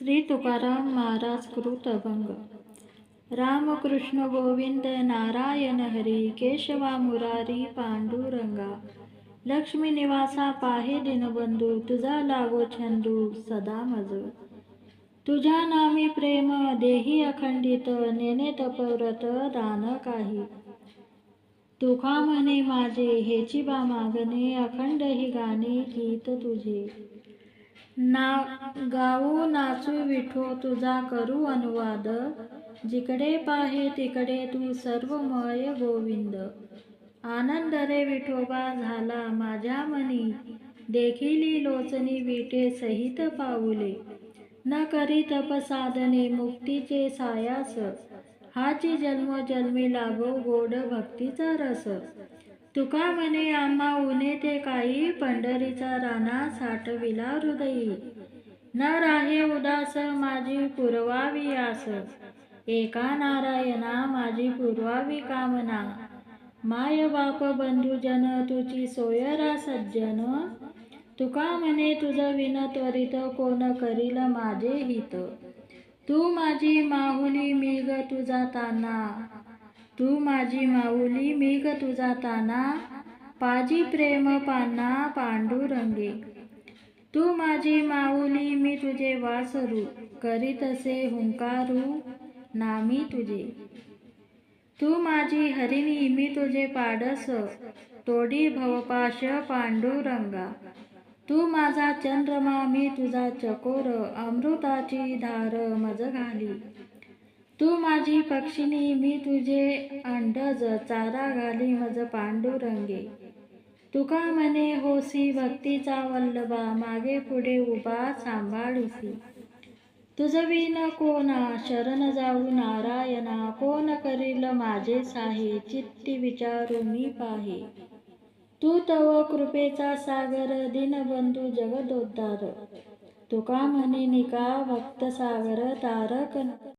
श्री तुकाराम महाराज कृत अभंग. रामकृष्ण गोविंद नारायण हरी केशवा मुरारी पांडुरंगा. लक्ष्मी निवासा पाहे दिनबंधू तुझा लागो छंदू सदा मज तुझ्या नामी प्रेम देही अखंडित नेने तपव्रत दान काही. तुका म्हणे माझे हेची बा मागणे अखंड ही गाणे गीत तुझे. ना गाऊ नाचू विठो तुझा करू अनुवाद. जिकडे पाहे तिकडे तू सर्वमय गोविंद. आनंद रे विठोबा झाला माझ्या मनी. देखिली लोचनी विटे सहित पाऊले. न करी तपसाधने मुक्तीचे सायास. हाची जन्म जन्मी लाभो गोड भक्तीचा रस. तुका म्हणे आम्हा उने ते काही पंढरीचा राणा साठविला हृदयी. न राहे उदास माझी पुरवावी आस एका नारायणा माझी पुरवावी कामना. माय बाप बंधुजन तुझी सोयरा सज्जन. तुका म्हणे तुझं विन त्वरित कोण करील माझे हित. तू माझी माहुली मी ग तुझा ताना तू माझी माऊली मी ग तुझा ताना. पाजी प्रेम पाना पांडुरंगे. तू माझी माऊली मी तुझे वासरू. करीतसे हुंकारू नामी तुझे. तू माझी हरिणी मी तुझे पाडस. तोडी भवपाश पांडुरंगा. तू माझा चंद्रमा मी तुझा चकोर. अमृताची धार मज घाली. तू माझी पक्षिणी मी तुझे अंडज चारा घाली मज पांडुरंगे. तुका म्हणे होसी भक्तीचा वल्लभा मागे पुढे उभा सांभाळीसी. तुझविन कोणा शरण जाऊ नारायणा कोण करील माझे साहे चित्ती विचारू मी पाहे. तू तव कृपेचा सागर दिनबंधू जगदोद्धार. तुका म्हणे निका भक्त सागर तारक